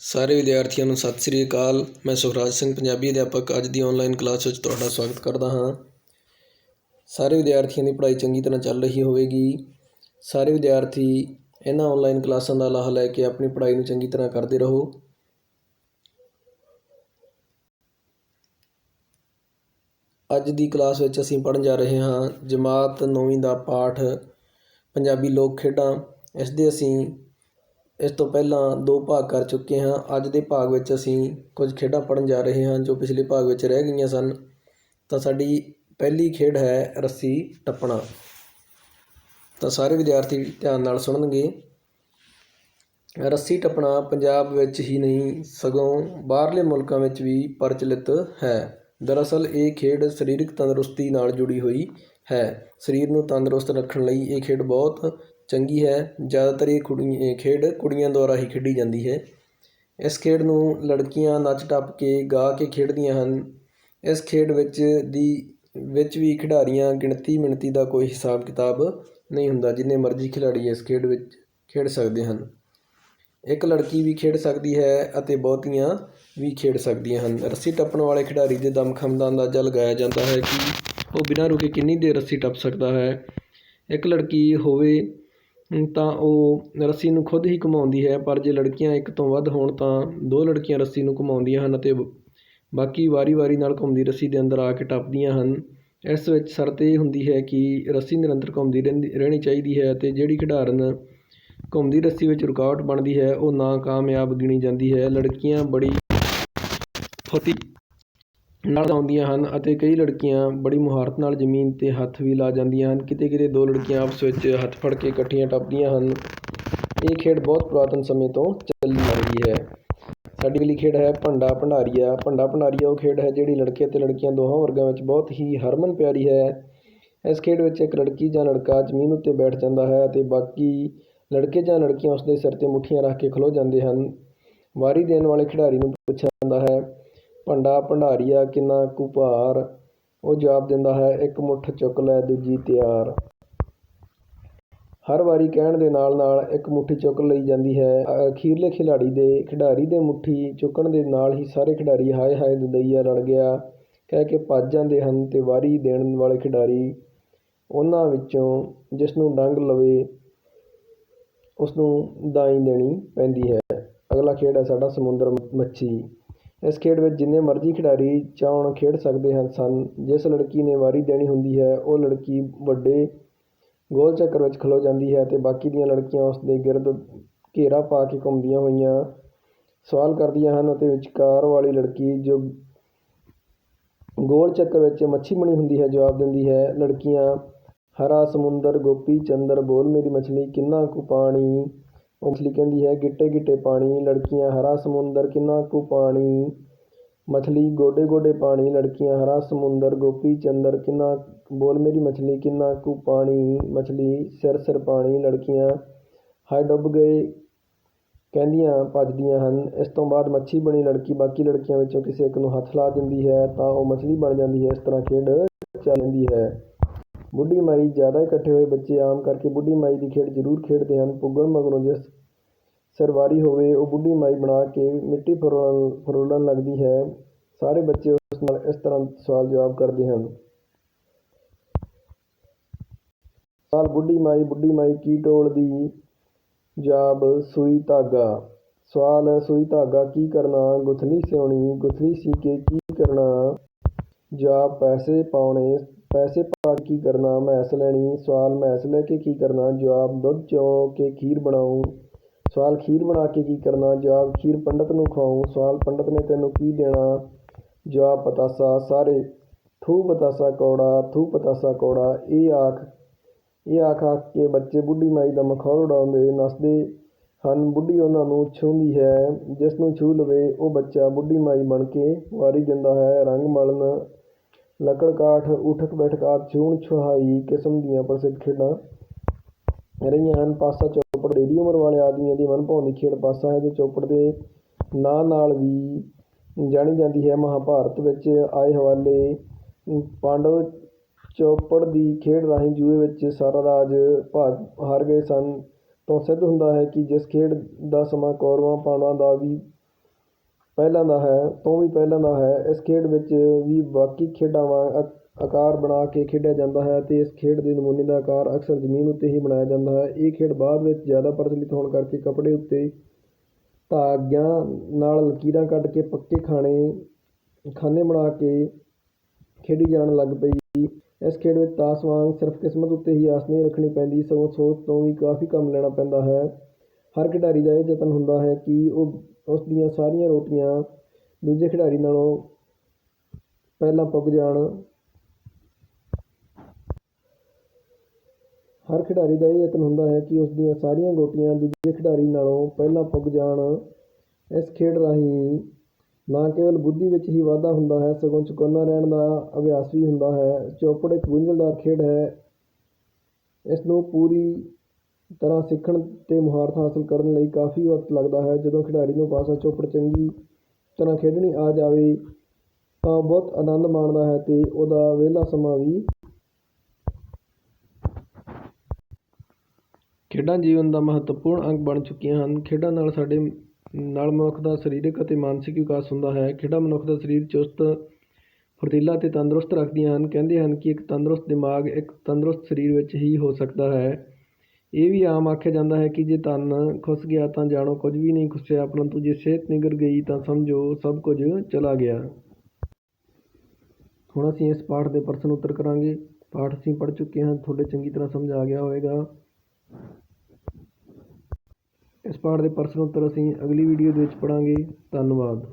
ਸਾਰੇ ਵਿਦਿਆਰਥੀਆਂ ਨੂੰ ਸਤਿ ਸ੍ਰੀ ਅਕਾਲ। ਮੈਂ ਸੁਖਰਾਜ ਸਿੰਘ, ਪੰਜਾਬੀ ਅਧਿਆਪਕ। ਅੱਜ ਦੀ ਆਨਲਾਈਨ ਕਲਾਸ ਵਿੱਚ ਤੁਹਾਡਾ ਸਵਾਗਤ ਕਰਦਾ ਹਾਂ। ਸਾਰੇ ਵਿਦਿਆਰਥੀਆਂ ਦੀ ਪੜ੍ਹਾਈ ਚੰਗੀ ਤਰ੍ਹਾਂ ਚੱਲ ਰਹੀ ਹੋਵੇਗੀ। ਸਾਰੇ ਵਿਦਿਆਰਥੀ ਇਹਨਾਂ ਆਨਲਾਈਨ ਕਲਾਸਾਂ ਦਾ ਲਾਹਾ ਲੈ ਕੇ ਆਪਣੀ ਪੜ੍ਹਾਈ ਨੂੰ ਚੰਗੀ ਤਰ੍ਹਾਂ ਕਰਦੇ ਰਹੋ। ਅੱਜ ਦੀ ਕਲਾਸ ਵਿੱਚ ਅਸੀਂ ਪੜ੍ਹਨ ਜਾ ਰਹੇ ਹਾਂ ਜਮਾਤ 9ਵੀਂ ਦਾ ਪਾਠ ਪੰਜਾਬੀ ਲੋਕ ਖੇਡਾਂ। ਇਸ ਦੇ ਅਸੀਂ ਇਸ ਤੋਂ ਪਹਿਲਾਂ ਦੋ ਭਾਗ ਕਰ ਚੁੱਕੇ ਹਾਂ। ਅੱਜ ਦੇ ਭਾਗ ਵਿੱਚ ਅਸੀਂ ਕੁਝ ਖੇਡਾਂ ਪੜ੍ਹਨ ਜਾ ਰਹੇ ਹਾਂ ਜੋ ਪਿਛਲੇ ਭਾਗ ਵਿੱਚ ਰਹਿ ਗਈਆਂ ਸਨ। ਤਾਂ ਸਾਡੀ ਪਹਿਲੀ ਖੇਡ ਹੈ ਰੱਸੀ ਟੱਪਣਾ। ਤਾਂ ਸਾਰੇ ਵਿਦਿਆਰਥੀ ਧਿਆਨ ਨਾਲ ਸੁਣਨਗੇ। ਰੱਸੀ ਟੱਪਣਾ ਪੰਜਾਬ ਵਿੱਚ ਹੀ ਨਹੀਂ, ਸਗੋਂ ਬਾਹਰਲੇ ਮੁਲਕਾਂ ਵਿੱਚ ਵੀ ਪ੍ਰਚਲਿਤ ਹੈ। ਦਰਅਸਲ ਇਹ ਖੇਡ ਸਰੀਰਕ ਤੰਦਰੁਸਤੀ ਨਾਲ ਜੁੜੀ ਹੋਈ ਹੈ। ਸਰੀਰ ਨੂੰ ਤੰਦਰੁਸਤ ਰੱਖਣ ਲਈ ਇਹ ਖੇਡ ਬਹੁਤ ਚੰਗੀ ਹੈ। ਜ਼ਿਆਦਾਤਰ ਇਹ ਕੁੜੀਆਂ ਖੇਡ ਕੁੜੀਆਂ ਦੁਆਰਾ ਹੀ ਖੇਡੀ ਜਾਂਦੀ ਹੈ। ਇਸ ਖੇਡ ਨੂੰ ਲੜਕੀਆਂ ਨੱਚ ਟੱਪ ਕੇ, ਗਾ ਕੇ ਖੇਡਦੀਆਂ ਹਨ। ਇਸ ਖੇਡ ਵਿੱਚ ਦੀ, ਵਿੱਚ ਵੀ ਖਿਡਾਰੀਆਂ ਗਿਣਤੀ ਮਿਣਤੀ ਦਾ ਕੋਈ ਹਿਸਾਬ ਕਿਤਾਬ ਨਹੀਂ ਹੁੰਦਾ, ਜਿੰਨੇ ਮਰਜ਼ੀ ਖਿਡਾਰੀ ਇਸ ਖੇਡ ਵਿੱਚ ਖੇਡ ਸਕਦੇ ਹਨ। ਇੱਕ ਲੜਕੀ ਵੀ ਖੇਡ ਸਕਦੀ ਹੈ ਅਤੇ ਬਹੁਤੀਆਂ ਵੀ ਖੇਡ ਸਕਦੀਆਂ ਹਨ। ਰੱਸੀ ਟੱਪਣ ਵਾਲੇ ਖਿਡਾਰੀ ਦੇ ਦਮਖਮ ਦਾ ਅੰਦਾਜ਼ਾ ਲਗਾਇਆ ਜਾਂਦਾ ਹੈ ਕਿ ਉਹ ਬਿਨਾਂ ਰੁਕੇ ਕਿੰਨੀ ਦੇਰ ਰੱਸੀ ਟੱਪ ਸਕਦਾ ਹੈ। ਇੱਕ ਲੜਕੀ ਹੋਵੇ ਤਾਂ ਉਹ ਰੱਸੀ ਨੂੰ ਖੁਦ ਹੀ ਘੁਮਾਉਂਦੀ ਹੈ, ਪਰ ਜੇ ਲੜਕੀਆਂ ਇੱਕ ਤੋਂ ਵੱਧ ਹੋਣ ਤਾਂ ਦੋ ਲੜਕੀਆਂ ਰੱਸੀ ਨੂੰ ਘੁਮਾਉਂਦੀਆਂ ਹਨ ਅਤੇ ਬਾਕੀ ਵਾਰੀ-ਵਾਰੀ ਨਾਲ ਘੁੰਮਦੀ ਰੱਸੀ ਦੇ ਅੰਦਰ ਆ ਕੇ ਟੱਪਦੀਆਂ ਹਨ। ਇਸ ਵਿੱਚ ਸ਼ਰਤ ਇਹ ਹੁੰਦੀ ਹੈ ਕਿ ਰੱਸੀ ਨਿਰੰਤਰ ਘੁੰਮਦੀ ਰਹਿੰਦੀ, ਰਹਿਣੀ ਚਾਹੀਦੀ ਹੈ ਅਤੇ ਜਿਹੜੀ ਖਿਡਾਰਨ ਘੁੰਮਦੀ ਰੱਸੀ ਵਿੱਚ ਰੁਕਾਵਟ ਬਣਦੀ ਹੈ, ਉਹ ਨਾਕਾਮਯਾਬ ਗਿਣੀ ਜਾਂਦੀ ਹੈ। ਲੜਕੀਆਂ ਬੜੀ ਫੁਰਤੀ ਨਾਲ ਆਉਂਦੀਆਂ ਹਨ ਅਤੇ ਕਈ ਲੜਕੀਆਂ ਬੜੀ ਮੁਹਾਰਤ ਨਾਲ ਜ਼ਮੀਨ 'ਤੇ ਹੱਥ ਵੀ ਲਾ ਜਾਂਦੀਆਂ ਹਨ। ਕਿਤੇ ਕਿਤੇ ਦੋ ਲੜਕੀਆਂ ਆਪਸ ਵਿੱਚ ਹੱਥ ਫੜ ਕੇ ਇਕੱਠੀਆਂ ਟੱਪਦੀਆਂ ਹਨ। ਇਹ ਖੇਡ ਬਹੁਤ ਪੁਰਾਤਨ ਸਮੇਂ ਤੋਂ ਚੱਲੀ ਆ ਰਹੀ ਹੈ। ਸਾਡੀ ਅਗਲੀ ਖੇਡ ਹੈ ਭੰਡਾ ਭੰਡਾਰੀਆ। ਭੰਡਾ ਭੰਡਾਰੀਆ ਉਹ ਖੇਡ ਹੈ ਜਿਹੜੀ ਲੜਕੇ ਅਤੇ ਲੜਕੀਆਂ ਦੋਹਾਂ ਵਰਗਾਂ ਵਿੱਚ ਬਹੁਤ ਹੀ ਹਰਮਨ ਪਿਆਰੀ ਹੈ। ਇਸ ਖੇਡ ਵਿੱਚ ਇੱਕ ਲੜਕੀ ਜਾਂ ਲੜਕਾ ਜ਼ਮੀਨ ਉੱਤੇ ਬੈਠ ਜਾਂਦਾ ਹੈ ਅਤੇ ਬਾਕੀ ਲੜਕੇ ਜਾਂ ਲੜਕੀਆਂ ਉਸ ਦੇ ਸਿਰ 'ਤੇ ਮੁੱਠੀਆਂ ਰੱਖ ਕੇ ਖਲੋ ਜਾਂਦੇ ਹਨ। ਵਾਰੀ ਦੇਣ ਵਾਲੇ ਖਿਡਾਰੀ ਨੂੰ ਪੁੱਛਿਆ ਜਾਂਦਾ ਹੈ ਭੰਡਾ ਭੰਡਾਰੀਆ ਕਿੰਨਾ ਕੁ ਭਾਰ, ਉਹ ਜਵਾਬ ਦਿੰਦਾ ਹੈ, ਇੱਕ ਮੁੱਠ ਚੁੱਕ ਲੈ ਦੂਜੀ ਤਿਆਰ। ਹਰ ਵਾਰੀ ਕਹਿਣ ਦੇ ਨਾਲ ਨਾਲ ਇੱਕ ਮੁੱਠੀ ਚੁੱਕ ਲਈ ਜਾਂਦੀ ਹੈ। ਅਖੀਰਲੇ ਖਿਡਾਰੀ ਦੇ ਖਿਡਾਰੀ ਦੇ ਮੁੱਠੀ ਚੁੱਕਣ ਦੇ ਨਾਲ ਹੀ ਸਾਰੇ ਖਿਡਾਰੀ ਹਾਏ ਹਾਏ ਦਦਈਆ ਰਲ ਗਿਆ। ਕਹਿ ਕੇ ਭੱਜ ਜਾਂਦੇ ਹਨ ਤੇ ਵਾਰੀ ਦੇਣ ਵਾਲੇ ਖਿਡਾਰੀ ਉਹਨਾਂ ਵਿੱਚੋਂ ਜਿਸ ਨੂੰ ਡੰਗ ਲਵੇ ਉਸ ਨੂੰ ਦਾਈ ਦੇਣੀ ਪੈਂਦੀ ਹੈ। ਅਗਲਾ ਖੇਡ ਹੈ ਸਾਡਾ ਸਮੁੰਦਰ ਮੱਛੀ। ਇਸ ਖੇਡ ਵਿੱਚ ਜਿੰਨੇ ਮਰਜ਼ੀ ਖਿਡਾਰੀ ਚਾਹਣ ਖੇਡ ਸਕਦੇ ਹਨ ਸਨ, ਜਿਸ ਲੜਕੀ ਨੇ ਵਾਰੀ ਦੇਣੀ ਹੁੰਦੀ ਹੈ, ਉਹ ਲੜਕੀ ਵੱਡੇ ਗੋਲ ਚੱਕਰ ਵਿੱਚ ਖਲੋ ਜਾਂਦੀ ਹੈ ਅਤੇ ਬਾਕੀ ਦੀਆਂ ਲੜਕੀਆਂ ਉਸ ਦੇ ਗਿਰਦ ਘੇਰਾ ਪਾ ਕੇ ਘੁੰਮਦੀਆਂ ਹੋਈਆਂ ਸਵਾਲ ਕਰਦੀਆਂ ਹਨ ਅਤੇ ਵਿਚਕਾਰ ਵਾਲੀ ਲੜਕੀ ਜੋ ਗੋਲ ਚੱਕਰ ਵਿੱਚ ਮੱਛੀ ਬਣੀ ਹੁੰਦੀ ਹੈ, ਜਵਾਬ ਦਿੰਦੀ ਹੈ, ਲੜਕੀਆਂ, ਹਰਾ ਸਮੁੰਦਰ, ਗੋਪੀ ਚੰਦਰ ਬੋਲ ਮੇਰੀ ਮਛਲੀ, ਕਿੰਨਾ ਕੁ ਪਾਣੀ ਮਛਲੀ ਕਹਿੰਦੀ ਹੈ, ਗਿੱਟੇ ਗਿੱਟੇ ਪਾਣੀ, ਲੜਕੀਆਂ ਹਰਾ ਸਮੁੰਦਰ, ਕਿੰਨਾ ਕੁ ਪਾਣੀ। ਮਛਲੀ ਗੋਡੇ ਗੋਡੇ ਪਾਣੀ, ਲੜਕੀਆਂ ਹਰਾ ਸਮੁੰਦਰ, ਗੋਪੀ ਚੰਦਰ, ਕਿੰਨਾ, ਬੋਲ ਮੇਰੀ ਮਛਲੀ, ਕਿੰਨਾ ਕੁ ਪਾਣੀ। ਮਛਲੀ ਸਿਰ ਸਿਰ ਪਾਣੀ, ਲੜਕੀਆਂ ਹਾਏ ਡੁੱਬ ਗਏ, ਕਹਿੰਦੀਆਂ ਭੱਜਦੀਆਂ ਹਨ। ਇਸ ਤੋਂ ਬਾਅਦ ਮੱਛੀ ਬਣੀ ਲੜਕੀ, ਬਾਕੀ ਲੜਕੀਆਂ ਵਿੱਚੋਂ ਕਿਸੇ ਇੱਕ ਨੂੰ ਹੱਥ ਲਾ ਦਿੰਦੀ ਹੈ ਤਾਂ ਉਹ ਮਛਲੀ ਬਣ ਜਾਂਦੀ ਹੈ। ਇਸ ਤਰ੍ਹਾਂ ਖੇਡ ਚੱਲ ਜਾਂਦੀ ਹੈ। ਬੁੱਢੀ ਮਾਈ ਜ਼ਿਆਦਾ ਇਕੱਠੇ ਹੋਏ ਬੱਚੇ ਆਮ ਕਰਕੇ ਬੁੱਢੀ ਮਾਈ ਦੀ ਖੇਡ ਜ਼ਰੂਰ ਖੇਡਦੇ ਹਨ। ਪੁੱਗਣ ਮਗਰੋਂ ਜਿਸ ਸਰਵਾਰੀ ਹੋਵੇ, ਉਹ ਬੁੱਢੀ ਮਾਈ ਬਣਾ ਕੇ ਮਿੱਟੀ ਫਰੋਲਣ ਫਰੋਲਣ ਲੱਗਦੀ ਹੈ। ਸਾਰੇ ਬੱਚੇ ਉਸ ਨਾਲ ਇਸ ਤਰ੍ਹਾਂ ਸਵਾਲ ਜਵਾਬ ਕਰਦੇ ਹਨ। ਸਵਾਲ ਬੁੱਢੀ ਮਾਈ ਬੁੱਢੀ ਮਾਈ ਕੀ ਟੋਲਦੀ ਜਾਬ ਸੂਈ ਧਾਗਾ? ਸਵਾਲ ਸੂਈ ਧਾਗਾ ਕੀ ਕਰਨਾ? ਗੁਥਲੀ ਸਿਉਣੀ, ਗੁਥਲੀ ਸੀ ਕੇ ਕੀ ਕਰਨਾ? ਜਵਾਬ ਪੈਸੇ ਪਾਉਣੇ ਪੈਸੇ ਪਾ ਕੇ ਕੀ ਕਰਨਾ, ਮੈਸ ਲੈਣੀ, ਸਵਾਲ ਮੈਸ ਲੈ ਕੇ ਕੀ ਕਰਨਾ, ਜਵਾਬ ਦੁੱਧ ਚੋਂ ਕੇ ਖੀਰ ਬਣਾਉ। ਸਵਾਲ ਖੀਰ ਬਣਾ ਕੇ ਕੀ ਕਰਨਾ, ਜਵਾਬ ਖੀਰ ਪੰਡਤ ਨੂੰ ਖਵਾਉ। ਸਵਾਲ ਪੰਡਤ ਨੇ ਤੈਨੂੰ ਕੀ ਦੇਣਾ? ਜਵਾਬ ਪਤਾਸਾ ਸਾਰੇ, ਥੂ ਪਤਾਸਾ ਕੌੜਾ, ਥੂ ਪਤਾਸਾ ਕੌੜਾ। ਇਹ ਆਖ ਇਹ ਆਖ ਆਖ ਕੇ ਬੱਚੇ ਬੁੱਢੀ ਮਾਈ ਦਾ ਮਖੌਲ ਉਡਾਉਂਦੇ ਨੱਸਦੇ ਹਨ। ਬੁੱਢੀ ਉਹਨਾਂ ਨੂੰ ਛੂਹਦੀ ਹੈ, ਜਿਸ ਨੂੰ ਛੂਹ ਲਵੇ ਉਹ ਬੱਚਾ ਬੁੱਢੀ ਮਾਈ ਬਣ ਕੇ ਵਾਰੀ ਦਿੰਦਾ ਹੈ। ਰੰਗ ਮਲਣ ਲੱਕੜ ਕਾਠ ਉਠਕ ਬੈਠਕ ਆਦਿ ਛੂਹਣ ਛੁਹਾਈ ਕਿਸਮ ਦੀਆਂ ਪ੍ਰਸਿੱਧ ਖੇਡਾਂ ਰਹੀਆਂ ਹਨ। ਪਾਸਾ ਚੌਪੜ ਡੇਢੀ ਉਮਰ ਵਾਲੇ ਆਦਮੀਆਂ ਦੀ ਮਨਭਾਉਂਦੀ ਖੇਡ ਪਾਸਾ ਹੈ ਜੋ ਚੌਪੜ ਦੇ ਨਾਂ ਨਾਲ ਵੀ ਜਾਣੀ ਜਾਂਦੀ ਹੈ। ਮਹਾਭਾਰਤ ਵਿੱਚ ਆਏ ਹਵਾਲੇ ਪਾਂਡਵ ਚੌਪੜ ਦੀ ਖੇਡ ਰਾਹੀਂ ਜੂਏ ਵਿੱਚ ਸਾਰਾ ਰਾਜ ਭਾਗ ਹਾਰ ਗਏ ਸਨ। ਤੋਂ ਸਿੱਧ ਹੁੰਦਾ ਹੈ ਕਿ ਜਿਸ ਖੇਡ ਦਾ ਸਮਾਂ ਕੌਰਵਾਂ, ਪਾਂਡਵਾਂ ਦਾ ਵੀ ਪਹਿਲਾਂ ਦਾ ਹੈ, ਤੋਂ ਵੀ ਪਹਿਲਾਂ ਦਾ ਹੈ, ਇਸ ਖੇਡ ਵਿੱਚ ਵੀ ਬਾਕੀ ਖੇਡਾਂ ਵਾਂਗ ਅ, ਆਕਾਰ ਬਣਾ ਕੇ ਖੇਡਿਆ ਜਾਂਦਾ ਹੈ ਅਤੇ ਇਸ ਖੇਡ ਦੇ ਨਮੂਨੇ ਦਾ ਆਕਾਰ ਅਕਸਰ ਜ਼ਮੀਨ ਉੱਤੇ ਹੀ ਬਣਾਇਆ ਜਾਂਦਾ ਹੈ। ਇਹ ਖੇਡ ਬਾਅਦ ਵਿੱਚ ਜ਼ਿਆਦਾ ਪ੍ਰਚਲਿਤ ਹੋਣ ਕਰਕੇ ਕੱਪੜੇ ਉੱਤੇ ਧਾਗਿਆਂ ਨਾਲ ਲਕੀਰਾਂ ਕੱਢ ਕੇ ਪੱਕੇ ਖਾਣੇ, ਖਾਨੇ ਬਣਾ ਕੇ ਖੇਡੀ ਜਾਣ ਲੱਗ ਪਈ। ਇਸ ਖੇਡ ਵਿੱਚ ਤਾਸ਼ ਵਾਂਗ ਸਿਰਫ ਕਿਸਮਤ ਉੱਤੇ ਹੀ ਆਸ ਨਹੀਂ ਰੱਖਣੀ ਪੈਂਦੀ, ਸਗੋਂ ਸੋਚ ਤੋਂ ਵੀ ਕਾਫੀ ਕੰਮ ਲੈਣਾ ਪੈਂਦਾ ਹੈ। ਹਰ ਖਿਡਾਰੀ ਦਾ ਇਹ ਯਤਨ ਹੁੰਦਾ ਹੈ ਕਿ ਉਹ ਉਸ ਦੀਆਂ ਸਾਰੀਆਂ ਰੋਟੀਆਂ ਦੂਜੇ ਖਿਡਾਰੀ ਨਾਲੋਂ ਪਹਿਲਾਂ ਪੁੱਗ ਜਾਣ। ਹਰ ਖਿਡਾਰੀ ਦਾ ਇਹ ਯਤਨ ਹੁੰਦਾ ਹੈ ਕਿ ਉਸ ਦੀਆਂ ਸਾਰੀਆਂ ਗੋਟੀਆਂ ਦੂਜੇ ਖਿਡਾਰੀ ਨਾਲੋਂ ਪਹਿਲਾਂ ਪੁੱਗ ਜਾਣ। ਇਸ ਖੇਡ ਰਾਹੀਂ ਨਾ ਕੇਵਲ ਬੁੱਧੀ ਵਿੱਚ ਹੀ ਵਾਧਾ ਹੁੰਦਾ ਹੈ, ਸਗੋਂ ਚੁਕੰਨਾ ਰਹਿਣ ਦਾ ਅਭਿਆਸ ਵੀ ਹੁੰਦਾ ਹੈ। ਚੌਪੜ ਇੱਕ ਗੁੰਝਲਦਾਰ ਖੇਡ ਹੈ। ਇਸ ਨੂੰ ਪੂਰੀ ਤਰ੍ਹਾਂ ਸਿੱਖਣ ਅਤੇ ਮੁਹਾਰਤ ਹਾਸਲ ਕਰਨ ਲਈ ਕਾਫੀ ਵਕਤ ਲੱਗਦਾ ਹੈ। ਜਦੋਂ ਖਿਡਾਰੀ ਨੂੰ ਪਾਸਾ ਚੌਪੜ ਚੰਗੀ ਤਰ੍ਹਾਂ ਖੇਡਣੀ ਆ ਜਾਵੇ, ਤਾਂ ਬਹੁਤ ਆਨੰਦ ਮਾਣਦਾ ਹੈ ਅਤੇ ਉਹਦਾ ਵਿਹਲਾ ਸਮਾਂ ਵੀ ਖੇਡਾਂ ਜੀਵਨ ਦਾ ਮਹੱਤਵਪੂਰਨ ਅੰਗ ਬਣ ਚੁੱਕੀਆਂ ਹਨ। ਖੇਡਾਂ ਨਾਲ ਸਾਡੇ ਨਾਲ ਮਨੁੱਖ ਦਾ ਸਰੀਰਕ ਅਤੇ ਮਾਨਸਿਕ ਵਿਕਾਸ ਹੁੰਦਾ ਹੈ। ਖੇਡਾਂ ਮਨੁੱਖ ਦਾ ਸਰੀਰ ਚੁਸਤ, ਫੁਰਤੀਲਾ ਅਤੇ ਤੰਦਰੁਸਤ ਰੱਖਦੀਆਂ ਹਨ। ਕਹਿੰਦੇ ਹਨ ਕਿ ਇੱਕ ਤੰਦਰੁਸਤ ਦਿਮਾਗ ਇੱਕ ਤੰਦਰੁਸਤ ਸਰੀਰ ਵਿੱਚ ਹੀ ਹੋ ਸਕਦਾ ਹੈ। ਇਹ ਵੀ ਆਮ ਆਖਿਆ ਜਾਂਦਾ ਹੈ ਕਿ ਜੇ ਤਨ ਖੁੱਸ ਗਿਆ ਤਾਂ ਜਾਣੋ ਕੁਝ ਵੀ ਨਹੀਂ ਖੁੱਸਿਆ, ਪਰੰਤੂ ਜੇ ਸਿਹਤ ਨਿਗਰ ਗਈ ਤਾਂ ਸਮਝੋ ਸਭ ਕੁਝ ਚਲਾ ਗਿਆ। ਹੁਣ ਅਸੀਂ ਇਸ ਪਾਠ ਦੇ ਪ੍ਰਸ਼ਨ ਉੱਤਰ ਕਰਾਂਗੇ। ਪਾਠ ਅਸੀਂ ਪੜ੍ਹ ਚੁੱਕੇ ਹਾਂ, ਤੁਹਾਡੇ ਚੰਗੀ ਤਰ੍ਹਾਂ ਸਮਝ ਆ ਗਿਆ ਹੋਵੇਗਾ। ਇਸ ਪਾਠ ਦੇ ਪ੍ਰਸ਼ਨ ਉੱਤਰ ਅਸੀਂ ਅਗਲੀ ਵੀਡੀਓ ਦੇ ਵਿੱਚ ਪੜਾਂਗੇ ਧੰਨਵਾਦ।